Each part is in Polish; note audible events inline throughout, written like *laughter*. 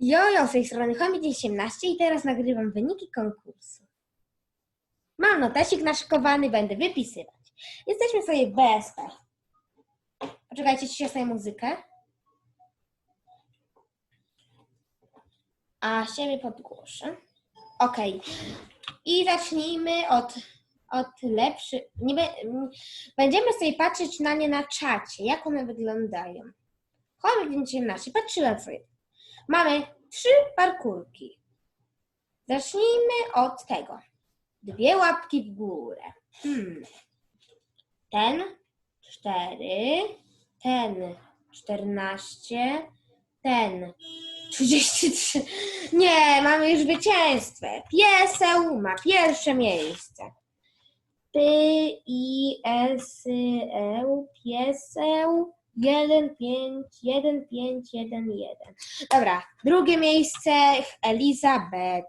Jojo, z tej strony Homid18 i teraz nagrywam wyniki konkursu. Mam notesik naszykowany, będę wypisywać. Jesteśmy sobie BSP. Poczekajcie, ściszę sobie muzykę. A siebie podgłoszę. Ok. I zacznijmy od, od lepszych. Będziemy sobie patrzeć na nie na czacie, jak one wyglądają. Homid18, patrzyłem sobie. Mamy trzy parkurki. Zacznijmy od tego. Dwie łapki w górę. Hmm. Ten cztery, ten czternaście, ten trzydzieści trzy. Nie, mamy już zwycięstwo. Pieseł ma pierwsze miejsce. P, I, S, E, pieseł. 1, 5, 1, 5, 1, 1. Dobra, drugie miejsce Elizabeth.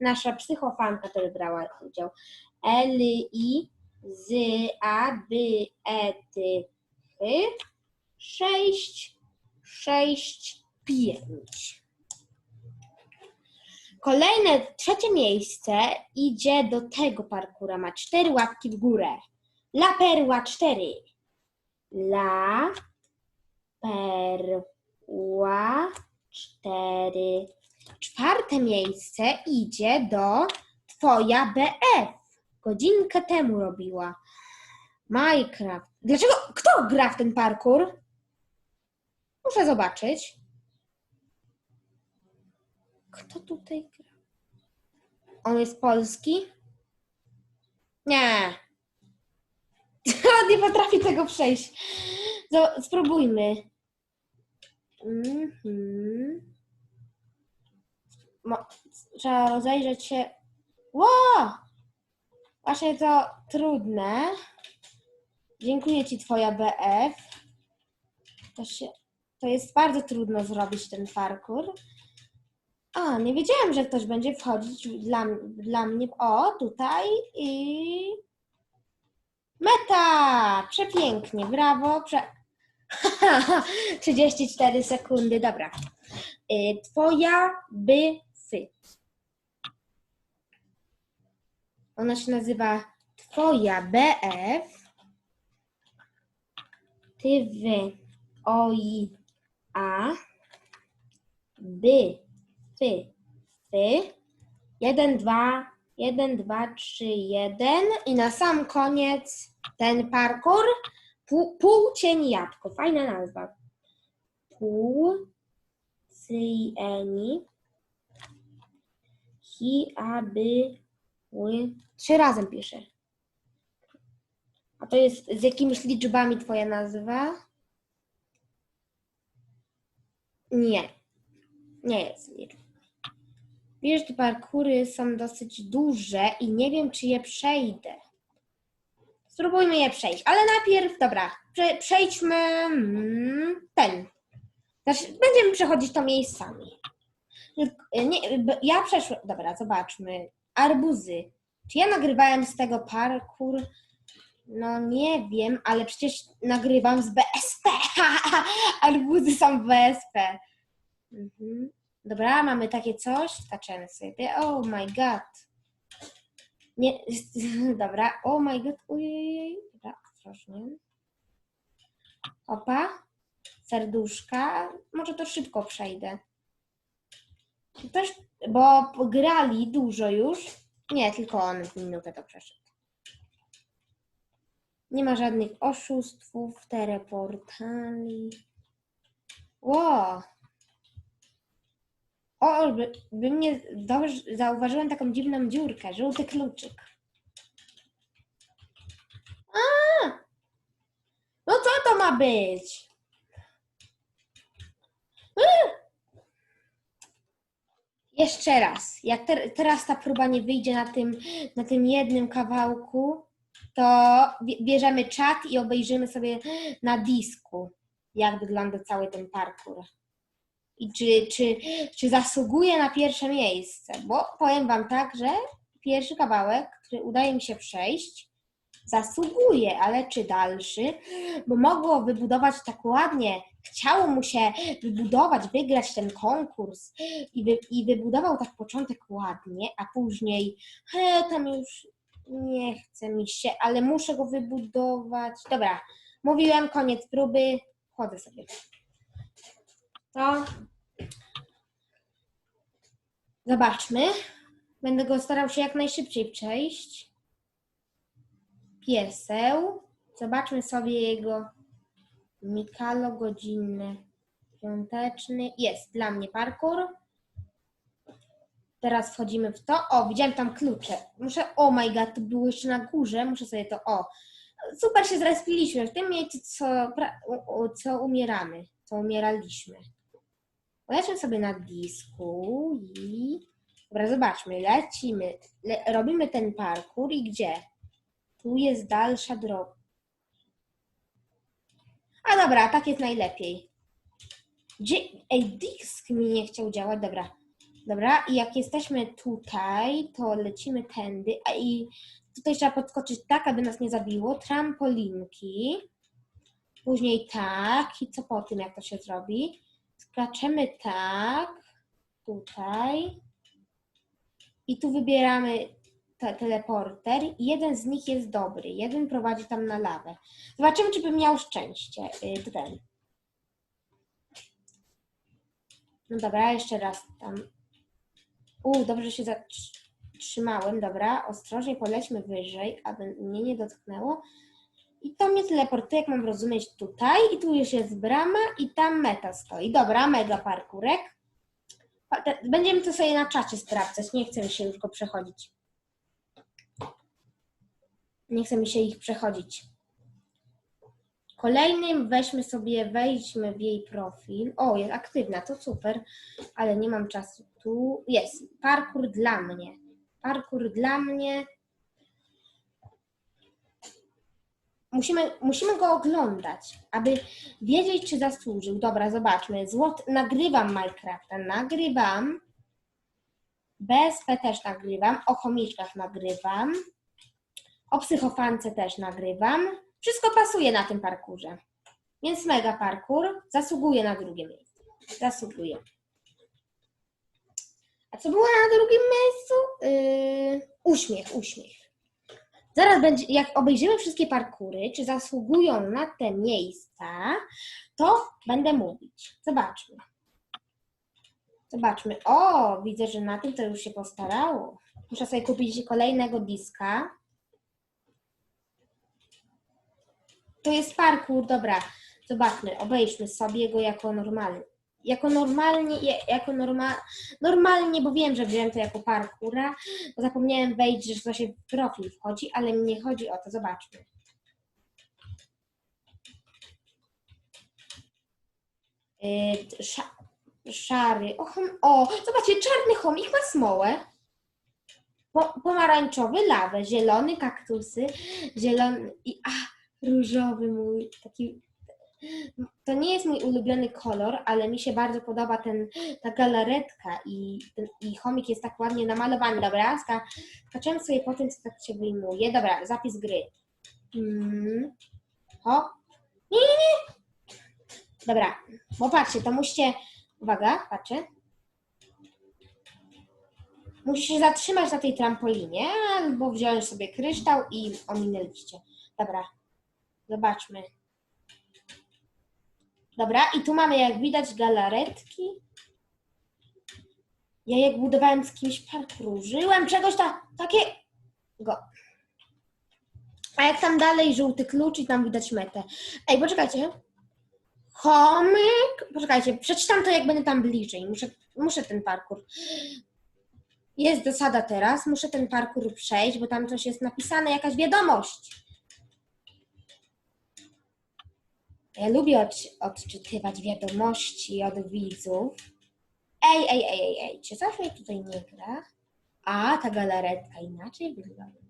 Nasza psychofanka to wybrała udział. L, I, Z, A, B, E, T, H. 6, 6, 5. Kolejne, trzecie miejsce idzie do tego parkura. Ma cztery łapki w górę. La Perła 4. La perła cztery. Czwarte miejsce idzie do Twoja BF. Godzinkę temu robiła. Minecraft. Dlaczego? Kto gra w ten parkour? Muszę zobaczyć. Kto tutaj gra? On jest polski? Nie. *laughs* On nie potrafi tego przejść. Spróbujmy. Mhm. Trzeba rozejrzeć się. Ło! Właśnie to trudne. Dziękuję Ci, Twoja BF. To, się, to jest bardzo trudno zrobić ten parkour. A, nie wiedziałam, że ktoś będzie wchodzić dla, dla mnie. O, tutaj i. Meta! Przepięknie, brawo. Prze... *laughs* 34 sekundy, dobra. Y, Twoja by fy. Ona się nazywa Twoja BF. Ty wy oj a by fy fy. Jeden, dwa, jeden, dwa, trzy, jeden. I na sam koniec ten parkour. Pół, cień jabłko. Fajna nazwa. Pół cyjeni. Hi, aby, ły. Trzy razem piszę. A to jest z jakimiś liczbami twoja nazwa? Nie. Nie jest liczba. Wiesz, te parkury są dosyć duże i nie wiem, czy je przejdę. Spróbujmy je przejść, ale najpierw, dobra, prze, przejdźmy mm, ten. Znaczy, będziemy przechodzić to miejscami. Nie, b- ja przeszłam, dobra, zobaczmy. Arbuzy. Czy ja nagrywałem z tego parkour? No nie wiem, ale przecież nagrywam z BSP. *laughs* Arbuzy są w BSP. Mhm. Dobra, mamy takie coś. Skaczemy sobie. Oh my god. Nie, *laughs* dobra. Oh my god. Ujej. Dobra, ostrożnie. Opa. Serduszka. Może to szybko przejdę. Też, bo grali dużo już. Nie, tylko on w minutę to przeszedł. Nie ma żadnych oszustwów, teleportali. Ło! O, by, by mnie zauważyłem taką dziwną dziurkę, żółty kluczyk. A! No co to ma być? A! Jeszcze raz. Jak ter, teraz ta próba nie wyjdzie na tym, na tym jednym kawałku, to bie- bierzemy czat i obejrzymy sobie na disku, jak wygląda cały ten parkour. I czy, czy, czy zasługuje na pierwsze miejsce? Bo powiem Wam tak, że pierwszy kawałek, który udaje mi się przejść, zasługuje, ale czy dalszy? Bo mogło wybudować tak ładnie chciało mu się wybudować, wygrać ten konkurs i, wy, i wybudował tak początek ładnie, a później he, tam już nie chce mi się, ale muszę go wybudować. Dobra, mówiłem, koniec próby, chodzę sobie. To zobaczmy. Będę go starał się jak najszybciej przejść. Pieseł. Zobaczmy sobie jego Mikalo godzinny, piąteczny. Jest dla mnie parkour. Teraz wchodzimy w to. O, widziałem tam klucze. Muszę, oh my god, to było jeszcze na górze. Muszę sobie to, o. Super się zrespiliśmy. W tym miejscu, co, co umieramy, co umieraliśmy. Polećmy sobie na disku i... Dobra, zobaczmy. Lecimy. Le, robimy ten parkour i gdzie? Tu jest dalsza droga. A dobra, tak jest najlepiej. Gdzie... Ej, disk mi nie chciał działać. Dobra. Dobra, i jak jesteśmy tutaj, to lecimy tędy, a i tutaj trzeba podskoczyć tak, aby nas nie zabiło. Trampolinki. Później tak. I co po tym, jak to się zrobi? Skaczemy tak. Tutaj. I tu wybieramy te, teleporter. Jeden z nich jest dobry. Jeden prowadzi tam na lawę. Zobaczymy, czy bym miał szczęście. Y, ten. No dobra, jeszcze raz tam. U, dobrze się zatrzymałem. Dobra, ostrożnie polećmy wyżej, aby mnie nie dotknęło. I to mnie teleportuje, jak mam rozumieć, tutaj. I tu już jest brama i tam meta stoi. Dobra, mega parkurek. Będziemy to sobie na czacie sprawdzać. Nie chcę mi się już go przechodzić. Nie chce mi się ich przechodzić. Kolejnym weźmy sobie, wejdźmy w jej profil. O, jest aktywna, to super, ale nie mam czasu. Tu jest parkour dla mnie. Parkour dla mnie. Musimy, musimy go oglądać, aby wiedzieć, czy zasłużył. Dobra, zobaczmy. Złot, nagrywam Minecrafta, nagrywam. BSP też nagrywam, o chomiczkach nagrywam. O psychofance też nagrywam. Wszystko pasuje na tym parkurze. Więc mega parkur zasługuje na drugie miejsce. Zasługuje. A co było na drugim miejscu? Yy, uśmiech, uśmiech. Zaraz będzie, jak obejrzymy wszystkie parkury, czy zasługują na te miejsca, to będę mówić. Zobaczmy. Zobaczmy. O, widzę, że na tym to już się postarało. Muszę sobie kupić kolejnego diska. To jest parkour, dobra. Zobaczmy, obejrzmy sobie go jako normalny. Jako normalnie, jako norma, normalnie, bo wiem, że wziąłem to jako parkura, bo zapomniałem wejść, że to się w profil wchodzi, ale nie chodzi o to. Zobaczmy. Sza, szary. O, o, zobaczcie, czarny chomik ma smołę. Po, pomarańczowy lawę, zielony kaktusy, zielony i a, różowy mój taki. To nie jest mój ulubiony kolor, ale mi się bardzo podoba ten, ta galaretka i, ten, i chomik jest tak ładnie namalowany. Dobra, ska, skaczemy sobie po tym, co tak się wyjmuje. Dobra, zapis gry. Mm. O. Nie, nie, nie. Dobra, bo patrzcie, to musicie, uwaga, patrzę. Musisz się zatrzymać na tej trampolinie, albo wziąć sobie kryształ i ominęliście. Dobra, zobaczmy. Dobra, i tu mamy, jak widać, galaretki. Ja jak budowałem z kimś parkour, użyłem czegoś ta, takiego. A jak tam dalej żółty klucz i tam widać metę. Ej, poczekajcie. Chomyk. Poczekajcie, przeczytam to, jak będę tam bliżej. Muszę, muszę ten parkour. Jest zasada teraz, muszę ten parkour przejść, bo tam coś jest napisane, jakaś wiadomość. Ja lubię od, odczytywać wiadomości od widzów. Ej, ej, ej, ej, ej, czy coś mi tutaj nie gra? A, ta galaretka inaczej wygląda.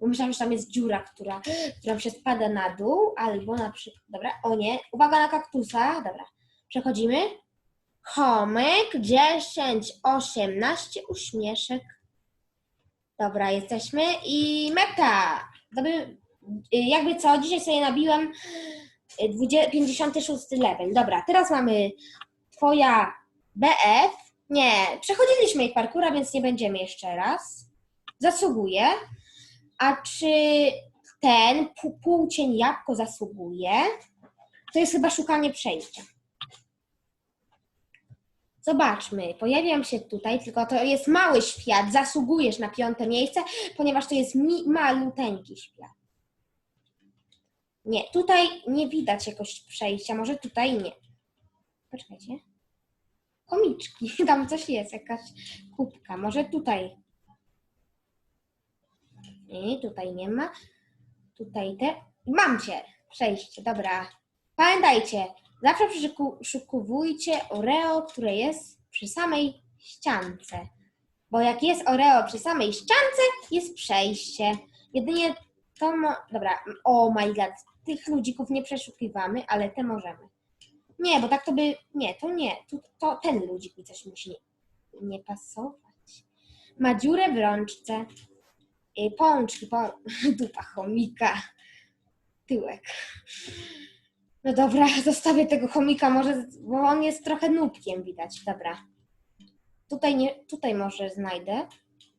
Bo myślałam, że tam jest dziura, która, która się spada na dół, albo na przykład. Dobra, o nie, uwaga na kaktusa. Dobra, przechodzimy. Chomyk, 10, 18, uśmieszek. Dobra, jesteśmy i meta. Dobry, jakby co, dzisiaj sobie nabiłem y, 20, 56 level. Dobra, teraz mamy twoja BF. Nie, przechodziliśmy jej parkura, więc nie będziemy jeszcze raz. Zasługuje. A czy ten pół- półcień jabłko zasługuje? To jest chyba szukanie przejścia. Zobaczmy, pojawiam się tutaj, tylko to jest mały świat, zasługujesz na piąte miejsce, ponieważ to jest mi, maluteńki świat. Nie, tutaj nie widać jakoś przejścia, może tutaj nie. Poczekajcie. Komiczki, *laughs* tam coś jest, jakaś kubka, może tutaj. Nie, tutaj nie ma. Tutaj te. Mam cię! Przejście, dobra. Pamiętajcie, zawsze przeszukujcie Oreo, które jest przy samej ściance. Bo jak jest Oreo przy samej ściance, jest przejście. Jedynie to mo... Dobra, oh my god, tych ludzików nie przeszukiwamy, ale te możemy. Nie, bo tak to by... Nie, to nie. Tu, to ten ludzik mi coś musi nie, nie pasować. Ma dziurę w rączce. Y, Pączki, pą... *laughs* dupa chomika. Tyłek. No dobra, *laughs* zostawię tego chomika może, bo on jest trochę nubkiem widać. Dobra. Tutaj nie, tutaj może znajdę,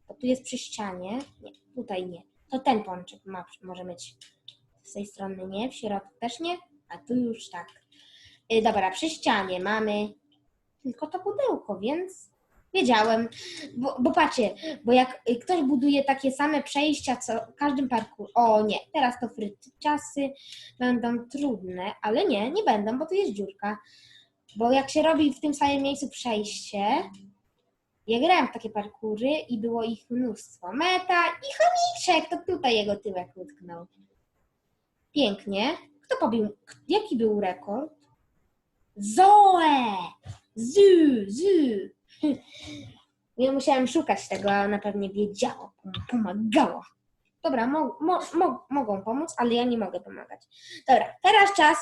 bo tu jest przy ścianie. Nie, tutaj nie. To ten pączek ma, może mieć z tej strony nie, w środku też nie, a tu już tak. Y, dobra, przy ścianie mamy tylko to pudełko, więc wiedziałem, bo, bo patrzcie, bo jak ktoś buduje takie same przejścia, co w każdym parku, o nie, teraz to frytciasy będą trudne, ale nie, nie będą, bo tu jest dziurka. Bo jak się robi w tym samym miejscu przejście, ja grałem w takie parkury i było ich mnóstwo. Meta i chomiczek, to tutaj jego tyłek utknął. Pięknie. Kto pobił, jaki był rekord? Zoe! Zu, zu. *laughs* Nie musiałem szukać tego, a ona pewnie wiedziała, pom- pomagała. Dobra, mo, mo, mo, mogą pomóc, ale ja nie mogę pomagać. Dobra, teraz czas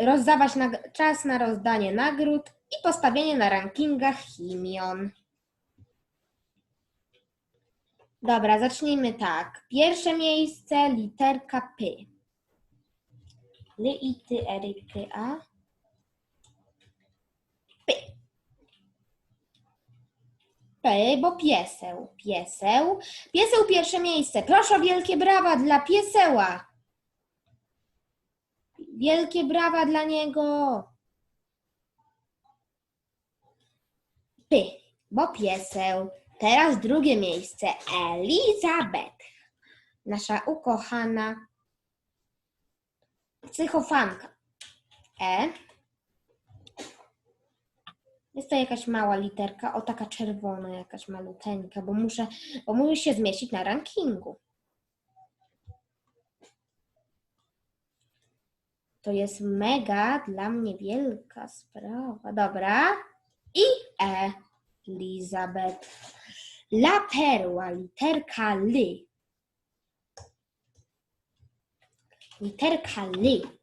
rozdawać nag- czas na rozdanie nagród i postawienie na rankingach Chimion. Dobra, zacznijmy tak. Pierwsze miejsce literka P. L, I, Ty, R, I, K, A. P. P, bo pieseł. Pieseł. Pieseł pierwsze miejsce. Proszę wielkie brawa dla pieseła. Wielkie brawa dla niego. P, bo pieseł. Teraz drugie miejsce. Elizabeth. Nasza ukochana psychofanka. E. Jest to jakaś mała literka, o taka czerwona, jakaś maluteńka, bo muszę, bo muszę się zmieścić na rankingu. To jest mega dla mnie wielka sprawa. Dobra. I. Elizabeth. La perła, literka L. Literka L.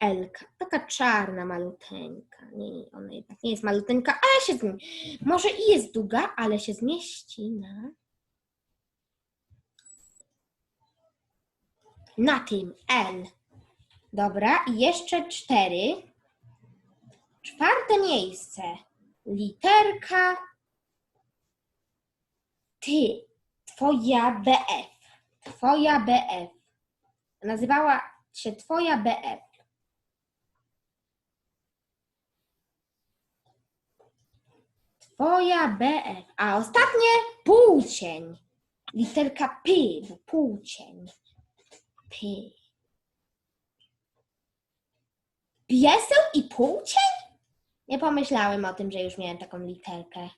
Elka. Taka czarna, maluteńka. Nie, nie, ona jednak nie jest maluteńka, ale się zmieści. Może i jest długa, ale się zmieści na... Na tym L. Dobra, i jeszcze cztery. Czwarte miejsce. Literka Ty. Twoja BF. Twoja BF. Nazywała się Twoja BF. Twoja BF. A ostatnie półcień. Literka P, półcień. P. Pieseł i półcień? Nie pomyślałem o tym, że już miałem taką literkę.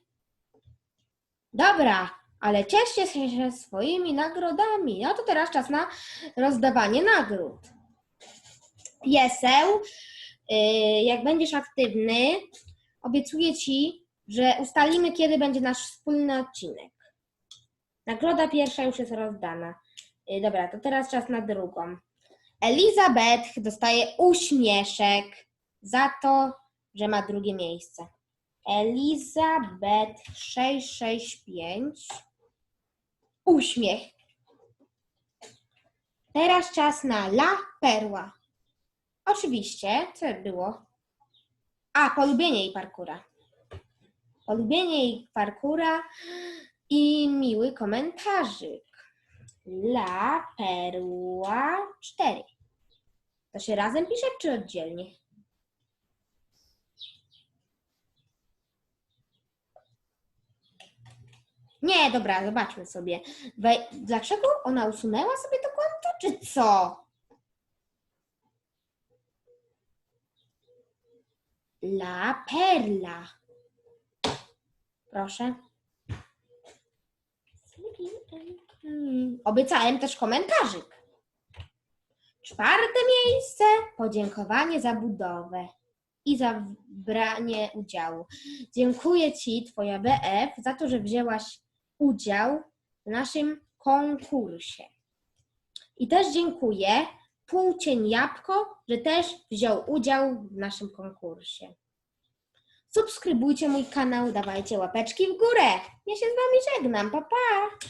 Dobra, ale cieszcie się swoimi nagrodami. No to teraz czas na rozdawanie nagród. Pieseł, yy, jak będziesz aktywny, obiecuję ci, że ustalimy, kiedy będzie nasz wspólny odcinek. Nagroda pierwsza już jest rozdana. Yy, dobra, to teraz czas na drugą. Elizabeth dostaje uśmieszek za to, że ma drugie miejsce. Elizabeth 665. Uśmiech. Teraz czas na La Perła. Oczywiście, co było? A, polubienie jej parkura. Polubienie jej parkura i miły komentarzyk. La Perła 4. To się razem pisze czy oddzielnie? Nie, dobra, zobaczmy sobie. We, dlaczego ona usunęła sobie to konto, czy co? La Perla. Proszę. Obiecałem też komentarzyk. Czwarte miejsce. Podziękowanie za budowę i za branie udziału. Dziękuję Ci, Twoja BF, za to, że wzięłaś udział w naszym konkursie. I też dziękuję Półcień Jabłko, że też wziął udział w naszym konkursie. Subskrybujcie mój kanał, dawajcie łapeczki w górę. Ja się z Wami żegnam. Pa, pa!